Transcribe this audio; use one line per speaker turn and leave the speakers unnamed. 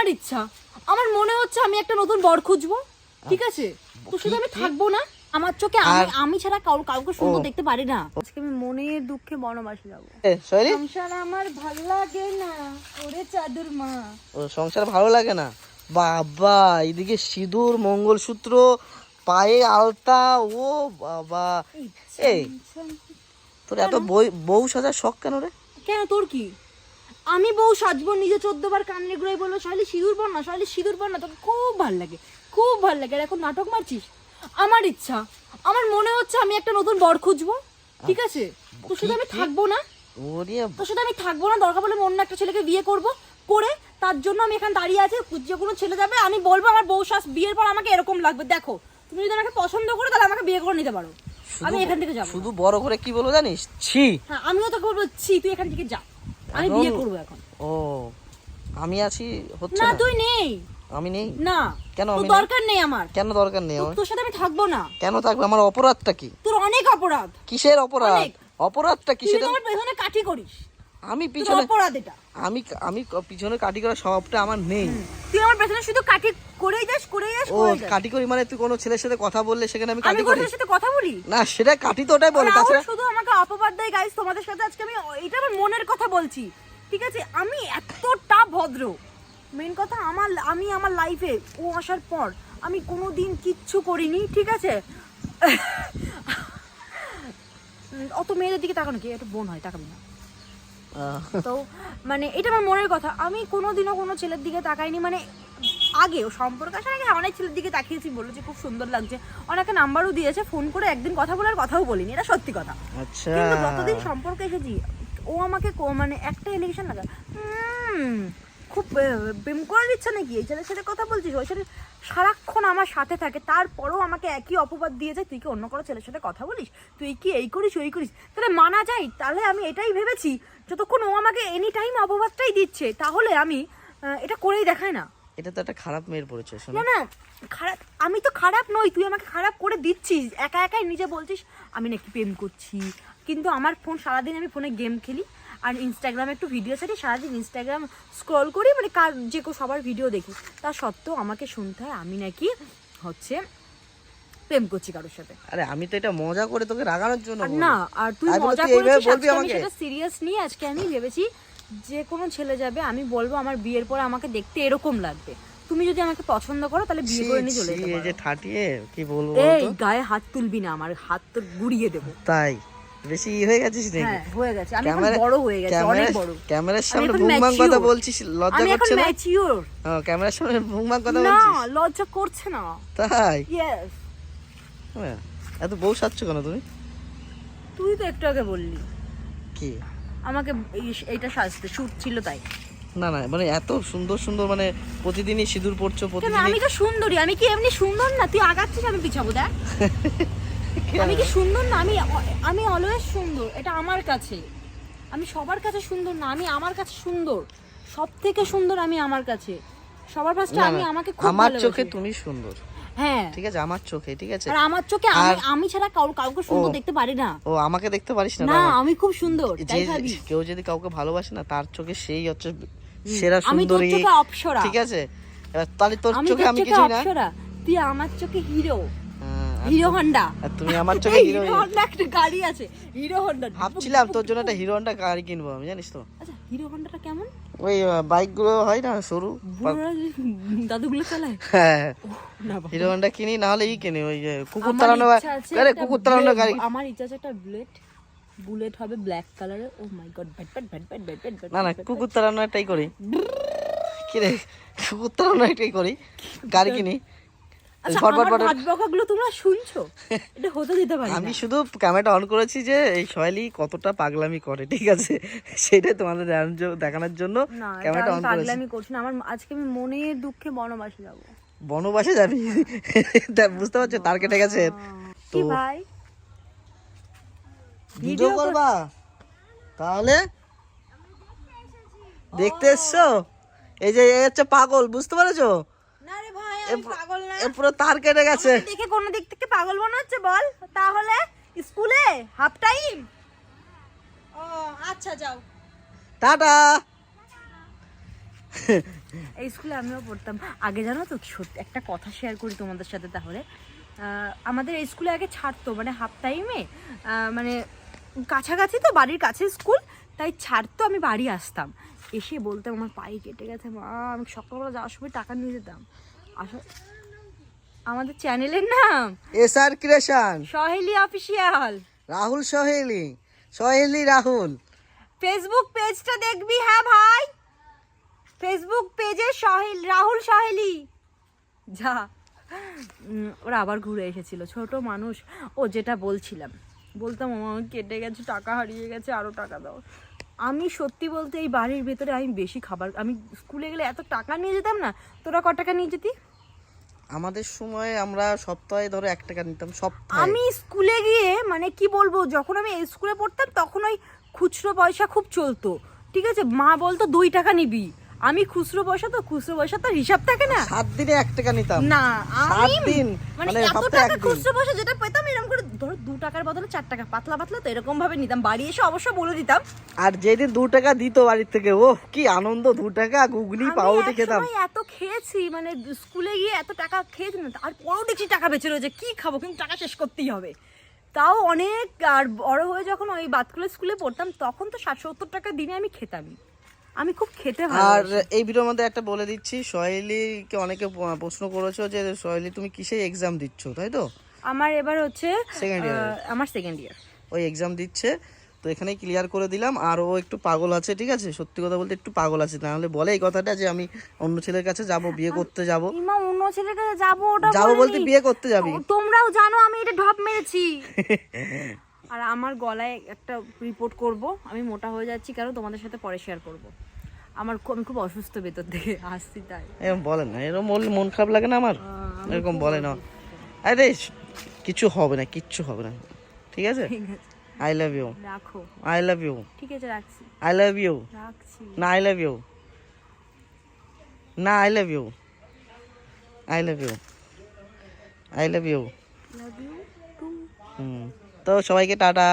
আমার ইচ্ছা। আমার মনে হচ্ছে আমি একটা নতুন বর খুঁজবো। ঠিক আছে? তোর সাথে আমি? থাকব না আমার চোখে আমি আমি ছাড়া কাউ কাউকে সুন্দর দেখতে পারি না। আজকে আমি মনের দুঃখে বনবাসে যাব। সংসার আমার ভালো লাগে না। ওরে চাদুর মা।
ও সংসার ভালো লাগে না? বাবা এদিকে সিঁদুর মঙ্গলসূত্র পায়ে আলতা ও বাবা। এই তোর এত বই বউ সাজার শখ কেন রে?
কেন তোর কি? আমি বউ সাজবো নিজে চোদ্দ বার কান্নে ঘুরাই বলব শালি সিঁদুর পর না শালি সিঁদুর পর না তোকে খুব ভালো লাগে খুব ভালো লাগে। আর এখন নাটক মারছিস? আমার ইচ্ছা আমার মনে হচ্ছে আমি একটা নতুন বর খুঁজবো ঠিক আছে? তোর সাথে আমি? থাকব না। তোর সাথে আমি থাকব না দরকার আমি অন্য একটা ছেলেকে বিয়ে করব করে তার জন্য আমি এখানে দাঁড়িয়ে আছি যে কোনো ছেলে যাবে আমি বলব আমার বউ শাস বিয়ের পর আমাকে এরকম লাগবে। দেখো তুমি যদি আমাকে পছন্দ করো তাহলে আমাকে বিয়ে করে নিতে পারো। আমি এখান থেকে যাব।
শুধু বড় করে কি বলব জানিস? ছি।
হ্যাঁ আমিও তোকে বলব ছি তুই এখান থেকে যা। আমি বিয়ে করব এখন।
ও আমি আছি হচ্ছে
না তুই নেই।
আমি নেই?
না।
কেন
তোর
আমি
দরকার নেই আমার।
কেন দরকার নেই আমার?
তোর সাথে আমি থাকব না।
কেন থাকবে? আমার অপরাধটা কি?
তোর অনেক অপরাধ।
কিসের অপরাধ? অপরাধটা কি সেটা?
আমার পেছনে কাঠি করিস।
আমি পিছনে
অপরাধ এটা।
আমি আমি পিছনে কাটি করা স্বভাবটা আমার নেই।
তুই আমার পেছনে শুধু কাঠি করেই যাস করেই যাস
ও কাটি করি মানে তুই কোনো ছেলের সাথে কথা বললে সেখানে আমি কাটি করি?
সাথে কথা বলি?
না সেটা কাটি তো ওটাই বলে তাছাড়া
শুধু আমাকে অপবাদ দেয় গাইস তোমাদের সাথে আজকে আমি এটা আমার মনের কথা বলছি। ঠিক আছে? আমি এতটা ভদ্র। মেন কথা আমার আমি আমার লাইফে ও আসার পর আমি কোনোদিন কিচ্ছু করিনি ঠিক আছে? অত মেয়েদের দিকে তাকানো কি? একটু বোন হয় তাকাবি না। তো মানে এটা আমার মনের কথা। আমি কোনোদিনও কোনো ছেলের দিকে তাকাইনি মানে আগেও সম্পর্ক আসার আগে অনেক ছেলের দিকে তাকিয়েছি বলল যে খুব সুন্দর লাগছে। অনেকে নাম্বারও দিয়েছে ফোন করে একদিন কথা বলার কথাও বলিনি এটা সত্যি কথা।
আচ্ছা।
কিন্তু যতদিন সম্পর্কে এসেছি ও আমাকে কো- মানে একটা এলিগেশন লাগা খুব প্রেম করার ইচ্ছা নাকি? এই ছেলের সাথে কথা বলছিস ওই ছেলে সারাক্ষণ আমার সাথে থাকে তারপরেও আমাকে একই অপবাদ দিয়ে যায় তুই কি অন্য কোনো ছেলের সাথে কথা বলিস? তুই কি এই করিস ওই করিস? তাহলে মানা যায় তাহলে আমি এটাই ভেবেছি যতক্ষণ ও আমাকে এনি টাইম অপবাদটাই দিচ্ছে তাহলে আমি এটা করেই দেখায় না।
এটা তো একটা খারাপ মেয়ের পরিচয় শোনো।
না না খারাপ আমি তো খারাপ নই তুই আমাকে খারাপ করে দিচ্ছিস। একা একাই নিজে বলছিস আমি নাকি প্রেম করছি। কিন্তু আমার ফোন সারাদিন আমি ফোনে গেম খেলি আর ইনস্টাগ্রামে একটু ভিডিও ছাড়ি সারাদিন ইনস্টাগ্রাম স্ক্রল করি মানে কার যে কেউ সবার ভিডিও দেখি। তা সত্ত্বেও আমাকে শুনতে হয় আমি নাকি হচ্ছে প্রেম করছি কারোর সাথে।
আরে আমি তো এটা মজা করে তোকে রাগানোর জন্য
না আর তুই মজা করেছিস আজকে আমি সেটা সিরিয়াস নিয়ে আজকে আমি ভেবেছি যে কোনো ছেলে যাবে আমি বলব আমার বিয়ের পরে আমাকে দেখতে এরকম লাগবে। তুমি যদি আমাকে পছন্দ করো তাহলে বিয়ে করে নিয়ে চলে যেতে
এই যে। ঠাটিয়ে কি বলব
এই গায়ে হাত তুলবি না আমার হাত তোর গুড়িয়ে দেবো।
তাই? বেশি হয়ে গেছিস নাকি?
হ্যাঁ হয়ে গেছে। আমি এখন বড় হয়ে গেছি অনেক বড়।
ক্যামেরার সামনে ভুংবাং কথা বলছিস লজ্জা করছে না?
আমি এখন ম্যাচিওর
হ্যাঁ, ক্যামেরার সামনে ভুংবাং কথা বলছিস?
না লজ্জা করছে না।
তাই?
ইয়েস
হ্যাঁ, এত বউ সাজছ কেন তুমি?
তুই তো একটু আগে বললি।
কি?
আমাকে এইটা সাজতে শুট ছিল তাই।
না না মানে এত সুন্দর সুন্দর মানে প্রতিদিনই সিঁদুর পড়ছো
কেন
প্রতিদিনই
আমি তো সুন্দরী আমি কি এমনি সুন্দর না? তুই আগাচ্ছিস আমি পিছাবো দেখ। আমি কি সুন্দর না? আমি আমি অলওয়েজ সুন্দর এটা আমার কাছে। আমি সবার কাছে সুন্দর না আমি আমার কাছে সুন্দর। সব থেকে সুন্দর আমি আমার কাছে। সবার ফার্স্টে
না,
আমি আমাকে খুব
আমার চোখে তুমি সুন্দর।
হ্যাঁ।
ঠিক আছে আমার চোখে ঠিক আছে?
আর আমার চোখে আমি আমি ছাড়া কাউ- কাউকে সুন্দর দেখতে পারি না।
ও আমাকে দেখতে পারিস না
না আমি খুব সুন্দর তাই ভাবি।
কেউ যদি কাউকে ভালোবাসে না তার চোখে সেই হচ্ছে সেরা
আমি তোর চোখে অপসরা।
ঠিক আছে? এবার তাহলে তোর চোখে আমি কিছু না।
তুই আমার চোখে হিরো। Hero Honda.
তুমি আমার চোখে হিরো
হন্ডা একটা গাড়ি আছে হিরো হন্ডা
ভাবছিলাম তোর জন্য একটা হিরো হন্ডা গাড়ি কিনবো আমি জানিস তো।
আচ্ছা হিরো হন্ডাটা কেমন?
ওই বাইকগুলো হয় না সরু?
দাদুগুলো চালায়?
হ্যাঁ হিরো হন্ডা কিনি না হলে ই কিনি ওই যে কুকুর তাড়ানো আরে কুকুর তাড়ানো গাড়ি।
আমার ইচ্ছা আছে একটা বুলেট বুলেট হবে ব্ল্যাক কালারের ও my god bat bat bat bat bat bat
না না কুকুর তাড়ানো একটাই করি। কি রে কুকুর তাড়ানো একটাই করি গাড়ি কিনি। আমি শুধু ক্যামেরাটা অন করেছি যে এই শৈলী কতটা পাগলামি করে ঠিক আছে? সেটাই তোমাদের দেখানোর জন্য- ক্যামেরাটা অন করেছি।
পাগলামি করছি না। আমার আজকে আমি মনের দুঃখে বনবাসে যাব।
বনবাসে যাবি? বুঝতে পারছ? তার কেটে গেছে।
কি
তো-
ভাই?
ভিডিও করবা? তাহলে? দেখতে এসছো? এই যে এ হচ্ছে পাগল বুঝতে পারছ?
পাগল না।
এ পুরো তার কেটে গেছে।
দেখে কোন দিক থেকে পাগল মনে হচ্ছে বল? তাহলে স্কুলে হাফ টাইম ও আচ্ছা যাও।
টাটা।
এই স্কুলে আমিও পড়তাম। আগে জানো তো সত্যি একটা কথা শেয়ার করি তোমাদের সাথে তাহলে। আমাদের এই স্কুলে আগে ছাড়তো মানে হাফ টাইমে মানে কাছাকাছি তো বাড়ির কাছে স্কুল তাই ছাড়তো আমি বাড়ি আসতাম। এসে বলতাম আমার পায়ে কেটে গেছে মা আমি সকালবেলা যাওয়ার সময় টাকা নিয়ে যেতাম। আমাদের চ্যানেলের নাম?
S R creation.
Saheli official.
Rahul Saheli. Saheli Rahul.
Facebook পেজটা দেখবি হ্যাঁ ভাই? ফেসবুক পেজে সহেল রাহুল সহেলি। যা। ওরা আবার ঘুরে এসেছিল ছোট মানুষ। ও যেটা বলছিলাম। বলতাম "ও, আমার কেটে গেছে টাকা হারিয়ে গেছে আরও টাকা দাও। আমি সত্যি বলতে এই বাড়ির ভেতরে আমি বেশি খাবার আমি স্কুলে গেলে এত টাকা নিয়ে যেতাম না তোরা ক টাকা নিয়ে যেতি?
আমাদের সময় আমরা সপ্তাহে ধরো এক টাকা নিতাম সপ্তাহে।
আমি স্কুলে গিয়ে মানে কি বলব যখন আমি স্কুলে পড়তাম তখন ওই খুচরো পয়সা খুব চলতো ঠিক আছে? মা বলতো দুই টাকা নিবি। আমি খুচরো পয়সা তো খুচরো পয়সা তো হিসাব থাকে না।
সাত দিনে এক টাকা নিতাম।
না
সাত দিন
মানে
মানে
এত টাকা খুচরো পয়সা যেটা পেতাম এরকম করে ধরো দু টাকার বদলে চার টাকা পাতলা পাতলা তো এরকম ভাবে নিতাম। বাড়ি এসে অবশ্য বলে দিতাম।
আর যেদিন দু টাকা দিত বাড়ির থেকে ও কি আনন্দ দু টাকা গুগলি পাউরুটি খেতাম।
এত খেয়েছি মানে স্কুলে গিয়ে এত টাকা খেয়েছি না আর পরেও দেখছি টাকা বেঁচে রয়েছে কি খাব কিন্তু টাকা শেষ করতেই হবে। তাও অনেক আর বড় হয়ে যখন ওই বাতকুলে স্কুলে পড়তাম তখন তো ষাট সত্তর টাকা দিনে আমি খেতামই। আমি খুব খেতে
আর এই ভিডিওর মধ্যে একটা বলে দিচ্ছি সহেলিকে অনেকে প্রশ্ন করেছ যে সহেলি তুমি কিসে এক্সাম দিচ্ছ তাই তো?
আমার এবার হচ্ছে
সেকেন্ড
ইয়ার আমার সেকেন্ড ইয়ার
ওই এক্সাম দিচ্ছে তো এখানেই ক্লিয়ার করে দিলাম। আর ও একটু পাগল আছে ঠিক আছে? সত্যি কথা বলতে একটু পাগল আছে। নাহলে বলে এই কথাটা যে আমি অন্য ছেলের কাছে যাব বিয়ে করতে যাব।
ইমা অন্য ছেলের কাছে যাব ওটা
যাব বলতে বিয়ে করতে যাবি।
তোমরাও জানো আমি এটা ঢপ মেরেছি। আর আমার গলায় একটা রিপোর্ট করব। আমি মোটা হয়ে যাচ্ছি কারণ তোমাদের সাথে পরে শেয়ার করব। আমার আমি খুব অসুস্থ ভেতর থেকে আসছি তাই।
এরকম বলে না এরকম বললে মন খারাপ লাগে না আমার? এরকম বলে না। আরে কিছু হবে না কিচ্ছু হবে না। ঠিক আছে?
ঠিক আছে।
আই লাভ ইউ
রাখো।
আই লাভ ইউ
ঠিক আছে রাখছি।
আই লাভ ইউ
রাখছি।
না আই লাভ ইউ না I love you I love you I love you
love you too
হুম। তো সবাইকে টাটা।